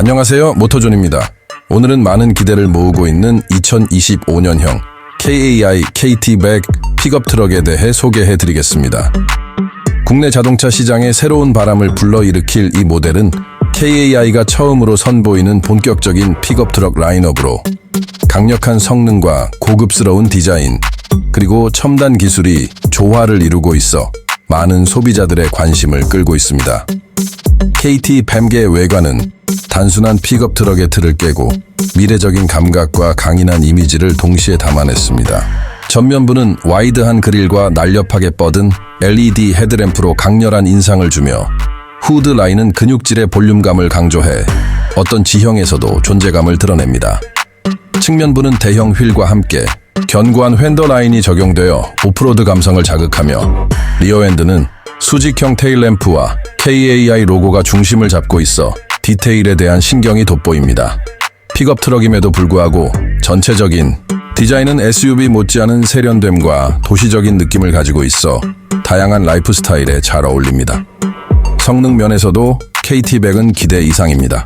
안녕하세요. 모터존입니다. 오늘은 많은 기대를 모으고 있는 2025년형 KAI KT100 픽업 트럭에 대해 소개해 드리겠습니다. 국내 자동차 시장에 새로운 바람을 불러일으킬 이 모델은 KAI가 처음으로 선보이는 본격적인 픽업 트럭 라인업으로 강력한 성능과 고급스러운 디자인, 그리고 첨단 기술이 조화를 이루고 있어 많은 소비자들의 관심을 끌고 있습니다. KT 뱀의 외관은 단순한 픽업 트럭의 틀을 깨고 미래적인 감각과 강인한 이미지를 동시에 담아냈습니다. 전면부는 와이드한 그릴과 날렵하게 뻗은 LED 헤드램프로 강렬한 인상을 주며 후드 라인은 근육질의 볼륨감을 강조해 어떤 지형에서도 존재감을 드러냅니다. 측면부는 대형 휠과 함께 견고한 휀더 라인이 적용되어 오프로드 감성을 자극하며 리어엔드는 수직형 테일램프와 KAI 로고가 중심을 잡고 있어 디테일에 대한 신경이 돋보입니다. 픽업 트럭임에도 불구하고 전체적인 디자인은 SUV 못지않은 세련됨과 도시적인 느낌을 가지고 있어 다양한 라이프 스타일에 잘 어울립니다. 성능 면에서도 KT100은 기대 이상입니다.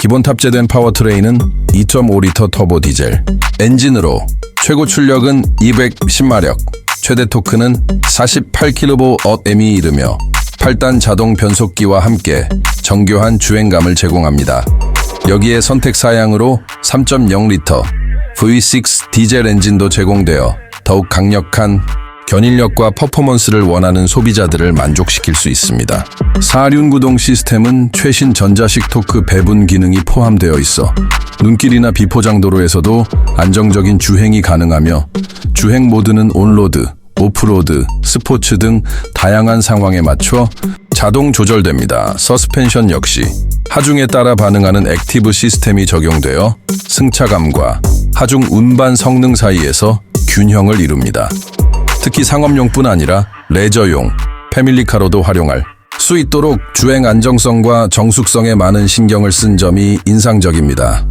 기본 탑재된 파워트레인은 2.5리터 터보 디젤 엔진으로 최고 출력은 210마력, 최대 토크는 48kVm이 이르며 8단 자동 변속기와 함께 정교한 주행감을 제공합니다. 여기에 선택 사양으로 3.0리터 V6 디젤 엔진도 제공되어 더욱 강력한 견인력과 퍼포먼스를 원하는 소비자들을 만족시킬 수 있습니다. 사륜 구동 시스템은 최신 전자식 토크 배분 기능이 포함되어 있어 눈길이나 비포장 도로에서도 안정적인 주행이 가능하며 주행 모드는 온로드, 오프로드, 스포츠 등 다양한 상황에 맞춰 자동 조절됩니다. 서스펜션 역시 하중에 따라 반응하는 액티브 시스템이 적용되어 승차감과 하중 운반 성능 사이에서 균형을 이룹니다. 특히 상업용뿐 아니라 레저용, 패밀리카로도 활용할 수 있도록 주행 안정성과 정숙성에 많은 신경을 쓴 점이 인상적입니다.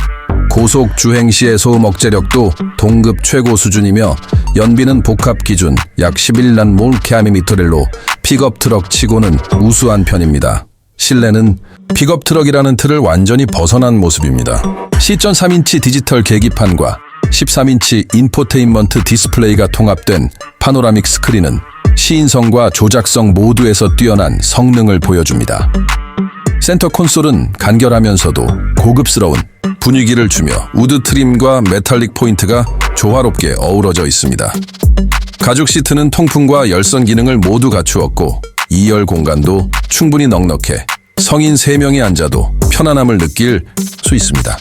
고속 주행 시의 소음 억제력도 동급 최고 수준이며 연비는 복합 기준 약 11란 몰케아미 미터렐로 픽업 트럭 치고는 우수한 편입니다. 실내는 픽업 트럭이라는 틀을 완전히 벗어난 모습입니다. C.3인치 디지털 계기판과 13인치 인포테인먼트 디스플레이가 통합된 파노라믹 스크린은 시인성과 조작성 모두에서 뛰어난 성능을 보여줍니다. 센터 콘솔은 간결하면서도 고급스러운 분위기를 주며 우드 트림과 메탈릭 포인트가 조화롭게 어우러져 있습니다. 가죽 시트는 통풍과 열선 기능을 모두 갖추었고 2열 공간도 충분히 넉넉해 성인 3명이 앉아도 편안함을 느낄 수 있습니다.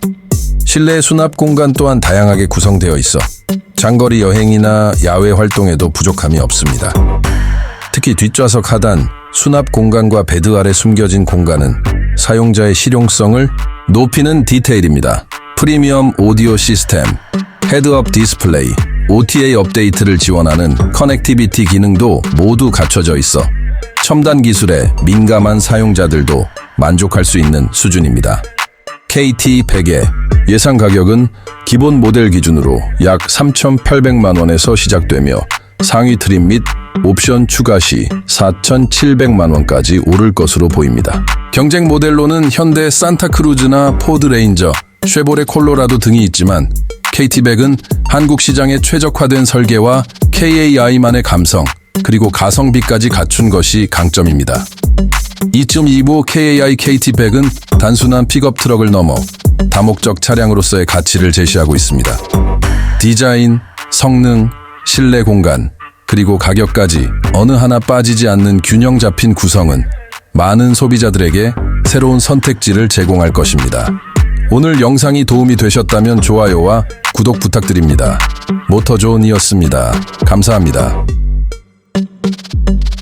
실내 수납 공간 또한 다양하게 구성되어 있어 장거리 여행이나 야외 활동에도 부족함이 없습니다. 특히 뒷좌석 하단 수납 공간과 베드 아래 숨겨진 공간은 사용자의 실용성을 높이는 디테일입니다. 프리미엄 오디오 시스템, 헤드업 디스플레이, OTA 업데이트를 지원하는 커넥티비티 기능도 모두 갖춰져 있어 첨단 기술에 민감한 사용자들도 만족할 수 있는 수준입니다. KT100의 예상 가격은 기본 모델 기준으로 약 3,800만 원에서 시작되며 상위 트림 및 옵션 추가 시 4,700만 원까지 오를 것으로 보입니다. 경쟁 모델로는 현대 산타크루즈나 포드 레인저, 쉐보레 콜로라도 등이 있지만 KT100은 한국 시장에 최적화된 설계와 KAI만의 감성, 그리고 가성비까지 갖춘 것이 강점입니다. 2.25 KAI KT100은 단순한 픽업 트럭을 넘어 다목적 차량으로서의 가치를 제시하고 있습니다. 디자인, 성능, 실내 공간, 그리고 가격까지 어느 하나 빠지지 않는 균형 잡힌 구성은 많은 소비자들에게 새로운 선택지를 제공할 것입니다. 오늘 영상이 도움이 되셨다면 좋아요와 구독 부탁드립니다. 모터존이었습니다. 감사합니다. thank you